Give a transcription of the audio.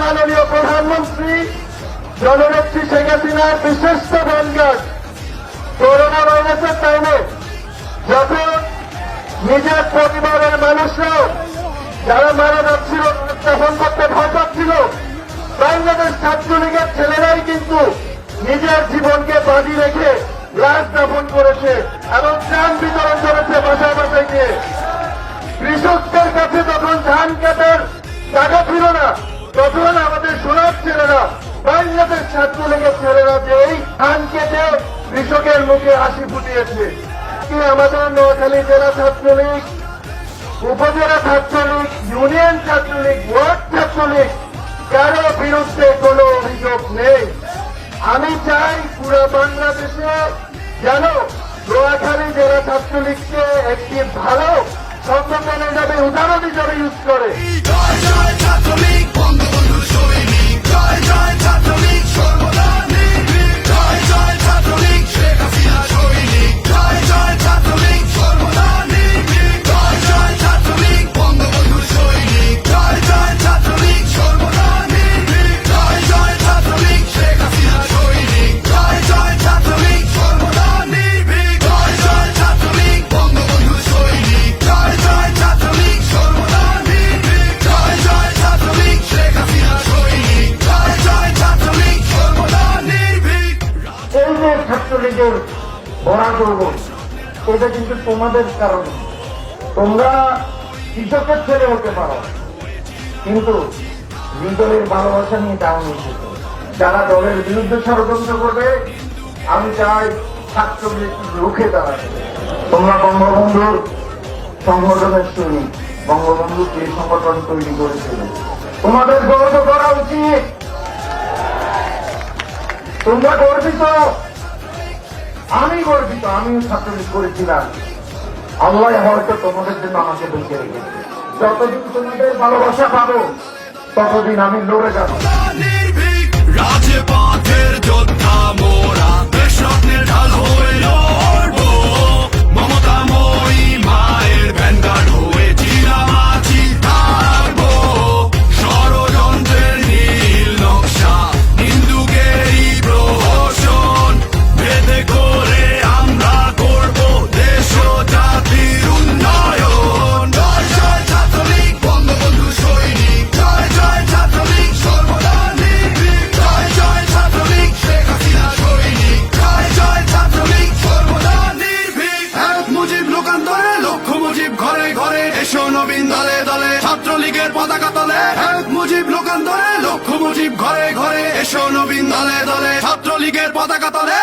মাননীয় প্রধানমন্ত্রী, জননেত্রী শেখ হাসিনার বিশিষ্ট বনগাছ করোনা ভাইরাসের টাইমে যখন নিজের পরিবারের মানুষরাও যারা মারা যাচ্ছিল তখন করতে ভয় পাচ্ছিল। বাংলাদেশ ছাত্রলীগের ছেলেরাই কিন্তু নিজের জীবনকে বাজি রেখে লাশ দাপন করেছে এবং ত্রাণ বিতরণ করেছে বাসায় বাসায় গিয়ে। কৃষকদের কাছে যখন ধান কাটার টাকা ছিল না। তখন আমাদের সোনার ছেলেরা, বাংলাদেশ ছাত্রলীগের ছেলেরা যে এই ধান কেটে কৃষকের মুখে হাসি ফুটিয়েছে। আমাদের নোয়াখালী জেলা ছাত্রলীগ, উপজেলা ছাত্রলীগ, ইউনিয়ন ছাত্রলীগ, ওয়ার্ড ছাত্রলীগ, কারও বিরুদ্ধে কোনো অভিযোগ নেই। আমি চাই পুরো বাংলাদেশে যেন নোয়াখালী জেলা ছাত্রলীগকে একটি ভালো সংগঠন যাবে উদাহরণ হিসাবে ইউজ করে। ছাত্রলীগের বড়া করব। এটা কিন্তু তোমাদের কারণে। তোমরা কৃষকের ছেলে হতে পারো। কিন্তু হৃদয়ের ভালোবাসা নিয়ে তেমন যারা দলের বিরুদ্ধে ষড়যন্ত্র করবে, আমি চাই ছাত্রলীগ রুখে দাঁড়াতে তোমরা বঙ্গবন্ধুর সংগঠনের সৈনিক বঙ্গবন্ধু যে সংগঠন তৈরি করেছিল। তোমাদের গর্ব করা উচিত। তোমরা গর্বিত। আমি গর্বিত আমি ছাত্রলীগ করেছিলাম। আল্লাহ হয়তো তোমাদের জন্য আমাকে বেঁচে রেখেছে। যতদিন তোমাদের ভালোবাসা পাবো, ততদিন আমি লড়ে যাব। রাজপথের যোদ্ধা মোরা স্বপ্নের ঢাল হয়ে তলে এক মুজিব লোকান্তরে, লক্ষ্য মুজিব ঘরে ঘরে এসো নবীন দলে দলে, ছাত্রলীগের পতাকা তলে।